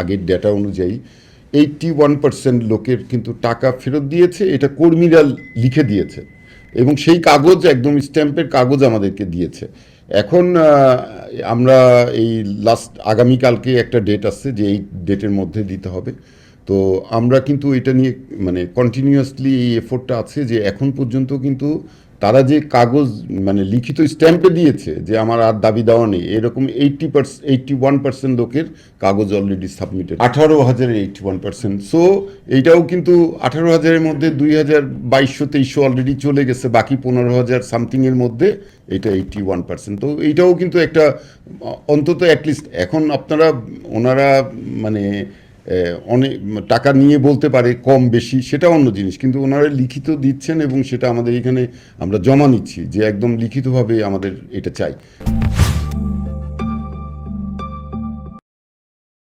আগের ডেটা অনুযায়ী eighty one percent লোকের কিন্তু টাকা ফেরত দিয়েছে, এটা কর্মীরা লিখে দিয়েছে। এবং সেই কাগজ একদম স্ট্যাম্পের কাগজ আমাদেরকে দিয়েছে। এখন আমরা এই লাস্ট আগামীকালকে একটা ডেট আসছে যে এই ডেটের মধ্যে দিতে হবে। তো আমরা কিন্তু এটা নিয়ে মানে কন্টিনিউয়াসলি এই এফোর্টটা আছে যে এখন পর্যন্ত কিন্তু তারা যে কাগজ মানে লিখিত স্ট্যাম্পে দিয়েছে যে আমার আর দাবি দেওয়া নেই, এরকম eighty percent eighty one percent লোকের কাগজ অলরেডি সাবমিটেড আঠারো হাজারের এইটটি ওয়ান পার্সেন্ট সো এইটাও কিন্তু আঠারো হাজারের মধ্যে দুই হাজার বাইশশো তেইশশো অলরেডি চলে গেছে, বাকি পনেরো হাজার সামথিংয়ের মধ্যে এটা এইটটি ওয়ান পার্সেন্ট তো এইটাও কিন্তু একটা, অন্তত অ্যাটলিস্ট এখন আপনারা, ওনারা মানে অনেক টাকা নিয়ে বলতে পারে কম, বেশি, সেটা অন্য জিনিস। কিন্তু ওনারা লিখিত দিচ্ছেন এবং সেটা আমাদের এখানে আমরা জমা নিচ্ছি যে একদম লিখিতভাবে আমাদের এটা চাই।